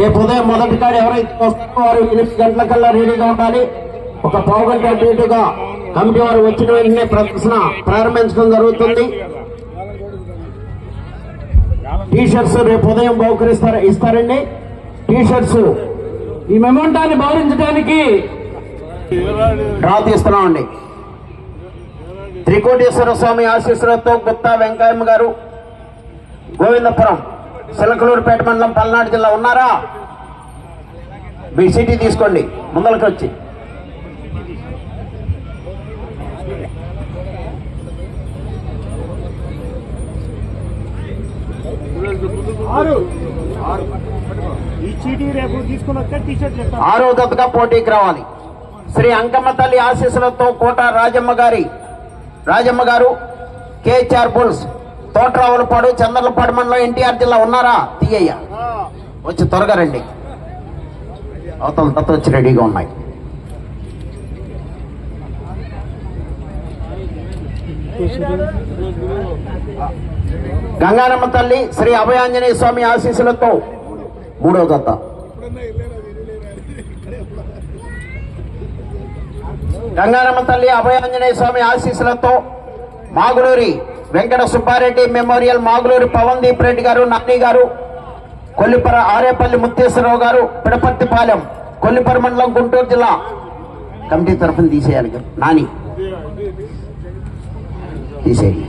రేపు ఉదయం మొదటి కాడ ఎవరైతే వస్తారో వారు ఎనిమిది గంటలకల్లా రెడీగా ఉండాలి. ఒక పావు గంట అటుగా కమిటీ వారు వచ్చిన వెంటనే ప్రదర్శన ప్రారంభించడం జరుగుతుంది. టీ షర్ట్స్ రేపు ఉదయం బహుకరిస్తారు ఇస్తారండి. టీ షర్ట్స్ ఈ మెమోంటాన్ని భావించడానికి డ్రా తీస్తున్నామండి. త్రికోటేశ్వర స్వామి ఆశీస్సులతో గుత్తా వెంకయ్య గారు గోవిందపురం. సిలకలూరుపేట మండలం పల్నాడు జిల్లా ఉన్నారా? మీ సిటీ తీసుకోండి. ముందలకి వచ్చి ఆరో జతగా పోటీకి రావాలి. శ్రీ అంకమ్మ తల్లి ఆశీస్సులతో కోట రాజమ్మ గారి రాజమ్మ గారు కేహెచ్ఆర్ బుల్స్. తోటరావులపాడు చంద్రలపాడు మండలం ఎన్టీఆర్ జిల్లా ఉన్నారా? తీయ్య వచ్చి త్వరగా రండి. అవతల దత్త వచ్చి రెడీగా ఉన్నాయి. గంగారమ్మ తల్లి శ్రీ అభయాంజనేయ స్వామి ఆశీస్సులతో మూడో దత్త. గంగారమ్మ తల్లి అభయాంజనేయ స్వామి ఆశీస్సులతో మాగులూరి వెంకట సుబ్బారెడ్డి మెమోరియల్ మాగులూరి పవన్దీప్ రెడ్డి గారు నాని గారు కొల్లిపర ఆరేపల్లి ముత్తేశ్వరరావు గారు పిడపర్తిపాలెం కొల్లిపర మండలం గుంటూరు జిల్లా. కమిటీ తరఫున తీసేయాలి నాని. తీసేయండి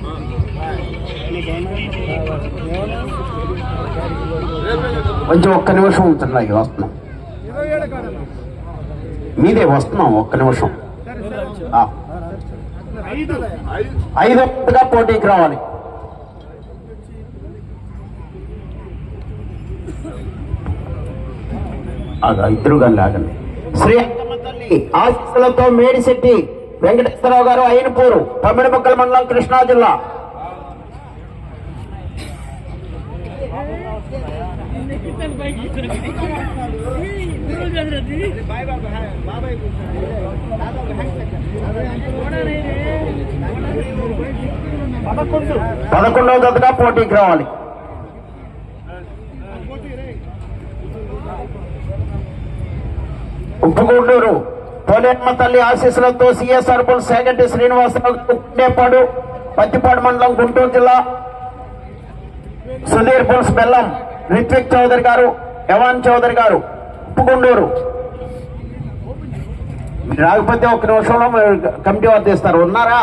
కొంచెం ఒక్క నిమిషం ఉంటున్నాయి వస్తున్నాం. మీదే వస్తున్నాం ఒక్క నిమిషం. ఆ. పోటీకి రావాలి. ఇద్దరు కానీ లాగండి శ్రీ ఆశీస్సులతో మేడిశెట్టి వెంకటేశ్వరరావు గారు అయినపూరు పమ్మిడిమక్కల మండలం కృష్ణా జిల్లా. పదకొండవ దగ్గర పోటీకి రావాలి ఉప్పుగూడూరు పోలేమ్మ తల్లి ఆశీస్సులతో సిఎస్ఆర్ అర్బుల్ సేగంటి శ్రీనివాసరావు కుట్టేపాడు పత్తిపాడు మండలం గుంటూరు జిల్లా సుధీర్ బుల్స్ బెల్లం రిత్విక్ చౌదరి గారు యవాన్ చౌదరి గారు ఉప్పుగుండూరు. రాకపోతే ఒక నిమిషంలో కమిటీ వారు తీస్తారు. ఉన్నారా?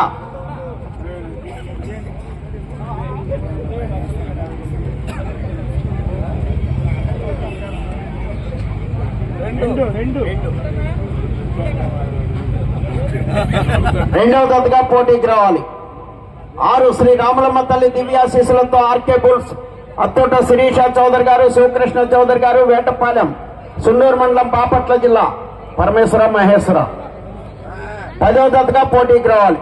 రెండవ దత్తగా పోటీకి రావాలి. ఆరు శ్రీ రాములమ్మ తల్లి దివ్యాశీసులతో ఆర్కే బుల్స్ అత్తోట శిరీష చౌదరి గారు శివకృష్ణ చౌదరి గారు వేటపాలెం సున్నూరు మండలం బాపట్ల జిల్లా పరమేశ్వర మహేశ్వర. పదో దత్తగా పోటీకి రావాలి.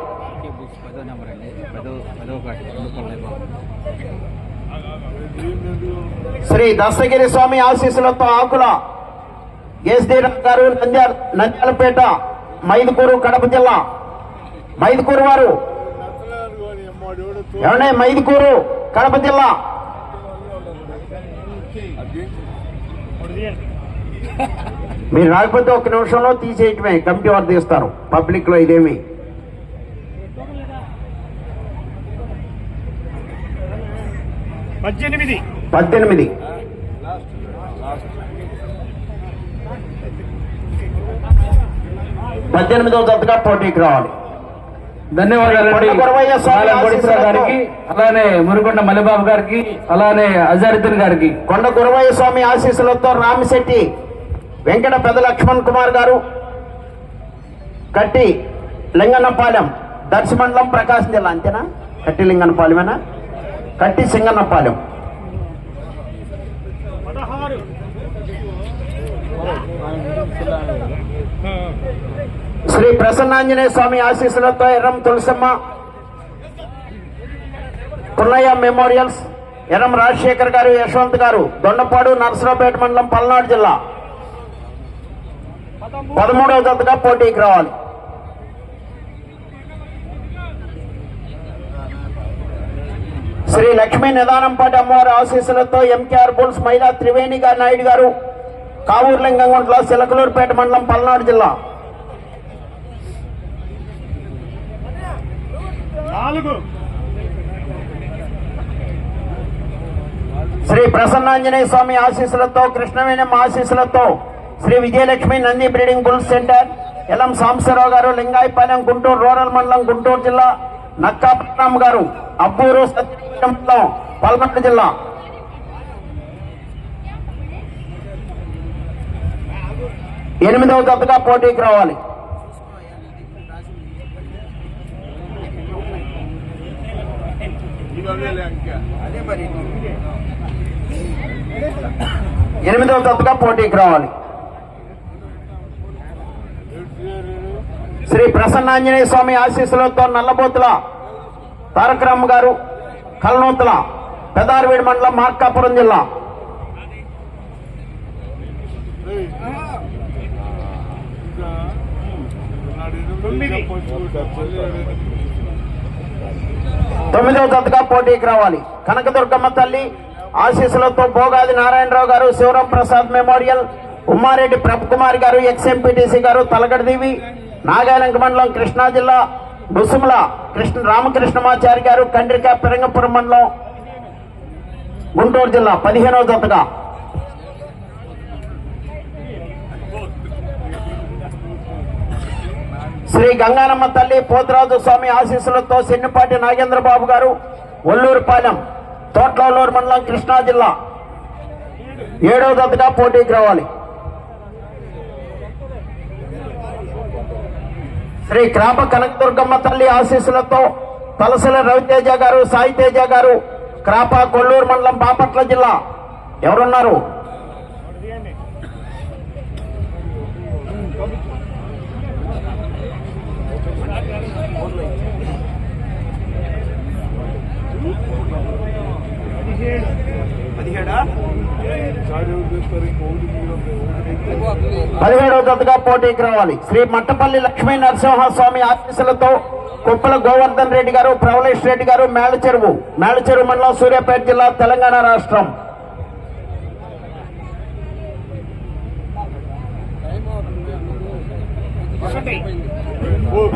శ్రీ దస్తగిరి స్వామి ఆశీస్సులతో ఆకుల ఎస్డీరావు గారు నంద్యాల నంద్యాలపేట మైదుకూరు కడప జిల్లా. మైదుకూరు వారు. ఏమన్నా మైదుకూరు కడప జిల్లా. మీరు రాకపోతే ఒక నిమిషంలో తీసేయటమే కమిటీ వారు తీస్తారు పబ్లిక్లో ఇదేమి. పద్దెనిమిది. పద్దెనిమిది. పద్దెనిమిదవ జతగా పోటీకి రావాలి. ధన్యవాదాలండి. గారికి అలానే మురుగొండ మల్లిబాబు గారికి అలానే అజారుద్దీన్ గారికి. కొండ గురవయ్య స్వామి ఆశీస్సులతో రామిశెట్టి వెంకట పెద్ద లక్ష్మణ్ కుమార్ గారు కట్టి లింగన్నపాలెం దర్శమండలం ప్రకాశం జిల్లా అంతేనా? కట్టి లింగన్నపాలెమేనా? కట్టి సింగన్నపాలెం. పదహారు. శ్రీ ప్రసన్నాంజనేయ స్వామి ఆశీస్సులతో ఎర్రం తులసమ్మ పున్నయ్య మెమోరియల్స్ ఎర్రం రాజశేఖర్ గారు యశ్వంత్ గారు దొండపాడు నరసరావుపేట మండలం పల్నాడు జిల్లా. పదమూడవ జతగా పోటీకి రావాలి. శ్రీ లక్ష్మీ నిదానంపాటి అమ్మవారి ఆశీస్సులతో ఎంకేఆర్ బుల్స్ మహిళా త్రివేణి గారి నాయుడు గారు కావూరు లింగంగుంట్ల సిలకలూరుపేట మండలం పల్నాడు జిల్లా. నాలుగు. శ్రీ ప్రసన్నాంజనేయ స్వామి ఆశీస్సులతో కృష్ణవేణం ఆశీస్సులతో Sri Vijayalakshmi Nandi breeding bulls centre Elam Sambasivarao గారు లింగాయపాలెం గుంటూరు రూరల్ మండలం గుంటూరు జిల్లా నక్కాపట్నం గారు అబ్బూరు సత్యంలో పల్మట్ల జిల్లా. ఎనిమిదవ జతగా పోటీకి రావాలి. ఎనిమిదవ తప్పుగా పోటీకి రావాలి. శ్రీ ప్రసన్నాంజనేయ స్వామి ఆశీస్సులతో నల్లబోతుల తారకరామ్ గారు కలనూతుల పెదారవీడి మండలం మార్కాపురం జిల్లా. తొమ్మిది. తొమ్మిదవ జతగా పోటీకి రావాలి. కనకదుర్గమ్మ తల్లి ఆశీస్సులతో భోగాది నారాయణరావు గారు శివరాం ప్రసాద్ మెమోరియల్ ఉమ్మారెడ్డి కుమార్ గారు ఎక్స్ఎంపీటీసీ గారు తలగడదేవి నాగాలంక మండలం కృష్ణా జిల్లా ముసుముల కృష్ణ రామకృష్ణమాచారి గారు కండ్రిక పెరంగపురం మండలం గుంటూరు జిల్లా. పదిహేనవ జతగా శ్రీ గంగానమ్మ తల్లి పోతరాజు స్వామి ఆశీస్సులతో సెన్నిపాటి నాగేంద్ర బాబు గారు ఒల్లూరుపాలెం తోట్లూరు మండలం కృష్ణా జిల్లా. ఏడవ దత్తగా పోటీకి రావాలి శ్రీ క్రాప కనకదుర్గమ్మ తల్లి ఆశీస్సులతో తలసల రవితేజ గారు సాయితేజ గారు క్రాప కొల్లూరు మండలం బాపట్ల జిల్లా. ఎవరున్నారు? పదిహేడవ జతగా పోటీకి రావాలి. శ్రీ మట్టపల్లి లక్ష్మీ నరసింహస్వామి ఆఫీసులతో కుప్పల గోవర్ధన్ రెడ్డి గారు ప్రవలేష్ రెడ్డి గారు మేళచెరువు మేళచెరువు మండలం సూర్యాపేట జిల్లా తెలంగాణ రాష్ట్రం.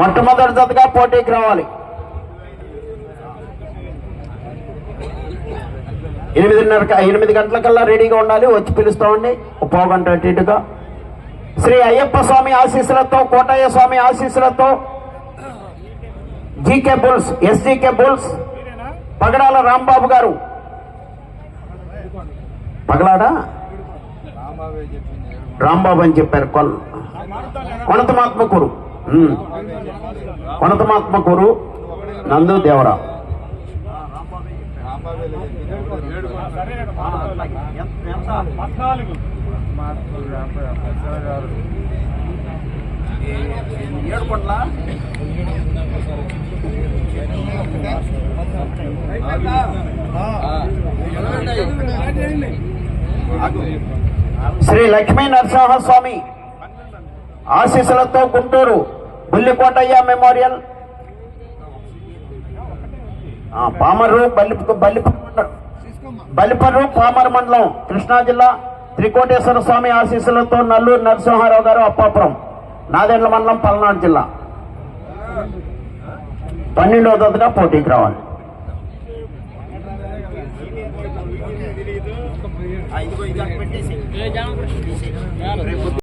మొట్టమొదటి జతగా పోటీకి రావాలి. ఎనిమిదిన్నర ఎనిమిది గంటలకల్లా రెడీగా ఉండాలి. వచ్చి పిలుస్తామండి ఒక పావు గంట అటు ఇటుగా శ్రీ అయ్యప్ప స్వామి ఆశీస్సులతో కోటయ్య స్వామి ఆశీస్సులతో GK bulls SGK bulls Pagadala Rambabu గారు. పగలాడా? రాంబాబు అని చెప్పారు కొల్. కొనతమాత్మకూరు. కొనతమాత్మకూరు నందు శ్రీ లక్ష్మీ నరసింహస్వామి ఆశీస్సులతో గుంటూరు బుల్లికోటయ్య మెమోరియల్. పామరు బల్లి బల్లి బల్లిపర్రు పామర్ మండలం కృష్ణా జిల్లా. త్రికోటేశ్వర స్వామి ఆశీస్సులతో నల్లూరు నరసింహారావు గారు అప్పాపురం నాదెండ్ల మండలం పల్నాడు జిల్లా. పన్నెండవ తరగతిగా పోటీకి రావాలి. ఐదుగో ఇది పెట్టేసి